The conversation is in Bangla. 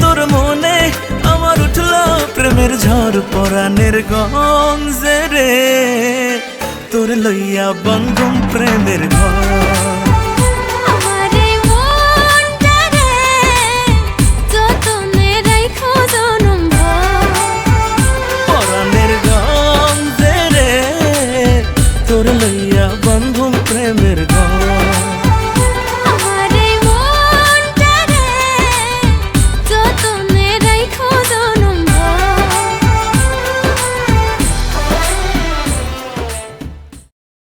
তোর মনে আমার উঠল প্রেমের ঝড় পরাণের গঞ্জে রে। তোর লইয়া বঙ্গম প্রেমের ঘর। তোর লইয়া বন্ধু প্রেমের